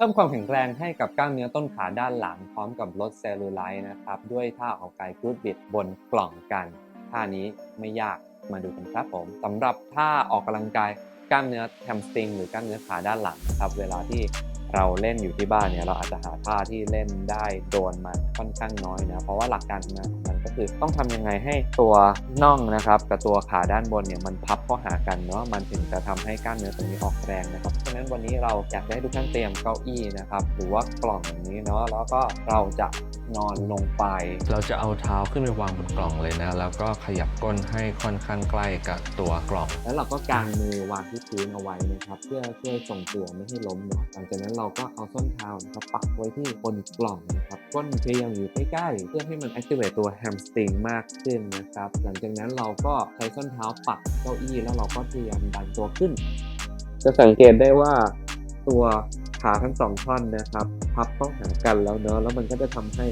เพิ่มความแข็งแรงให้กับกล้ามเนื้อต้นขาด้านหลัง พร้อมกับลดเซลลูไลท์นะครับ ด้วยท่าออกกายกรูดบิดบนกล่องกัน ท่านี้ไม่ยากมาดูกันครับผมสำหรับท่าออกกำลังกายกล้ามเนื้อแฮมสตริงหรือกล้ามเนื้อขาด้านหลังนะครับเวลาที่ เราเล่นอยู่ที่บ้านเนี่ยเราอาจจะหาท่าที่เล่นได้โดนมันค่อนข้างน้อยนะเพราะว่าหลักการทำงานของมันก็คือต้องทำยังไงให้ตัวน่องนะครับกับตัวขาด้านบนเนี่ยมันพับเข้าหากันเนาะมันถึงจะทำให้กล้ามเนื้อตรงนี้ออกแรงนะครับเพราะฉะนั้นวันนี้เราอยากจะให้ทุกท่านเตรียมเก้าอี้นะครับหรือว่ากล่องอย่างนี้เนาะแล้วก็เราจะนอนลงไป เราจะเอาเท้าขึ้นไปวางบนกล่องเลยนะ แล้วก็ขยับก้นให้ค่อนข้างใกล้กับตัวกล่อง แล้วเราก็กางมือวางที่พื้นเอาไว้นะครับเพื่อช่วยส่งตัวไม่ให้ล้มเนาะหลังจากนั้นเราก็เอาส้นเท้าครับปักไว้ที่บนกล่องนะครับก้นพยายามอยู่ใกล้ๆ เพื่อให้มัน activate ตัว hamstring มากขึ้นนะครับ หลังจากนั้นเราก็ใช้ส้นเท้าปักเก้าอี้แล้วเราก็พยายามดันตัวขึ้น จะสังเกตได้ว่าตัวขาทั้งสองท่อนนะครับ พับเข้าหากันแล้วเนอะแล้วมันก็จะทำให้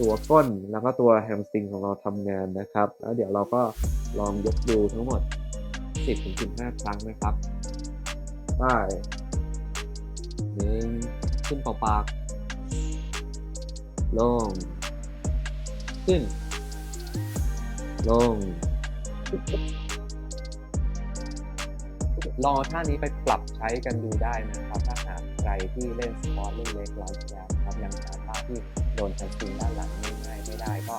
ตัวก้นแล้วก็ตัวแฮมสตริงของเราทำงานนะครับ แล้วเดี๋ยวเราก็ลองยกดูทั้งหมด 10-15 ครั้งนะครับ ได้ หนึ่งขึ้นเป่าปากลง ขึ้น ลง ลองท่านี้ไปปรับใช้กันดูได้นะครับ ถ้าหากใครที่เล่นสปอร์ตเล่นเล็กไลฟ์แกครับยังหาท่าที่โดนทันซิงด้านหลังง่ายๆไม่ได้ก็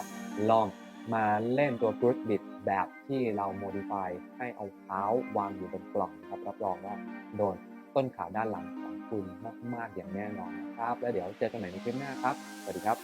ลองมาเล่นตัวกรุ๊ดบิดแบบที่เราโมดิฟายให้เอาเท้าวางอยู่บนกล่องครับรับรองว่าโดนต้นขาด้านหลังของ คุณมาก ๆ อย่างแน่นอนนะครับ แล้วเดี๋ยวเจอกันใหม่ในคลิปหน้าครับ สวัสดีครับ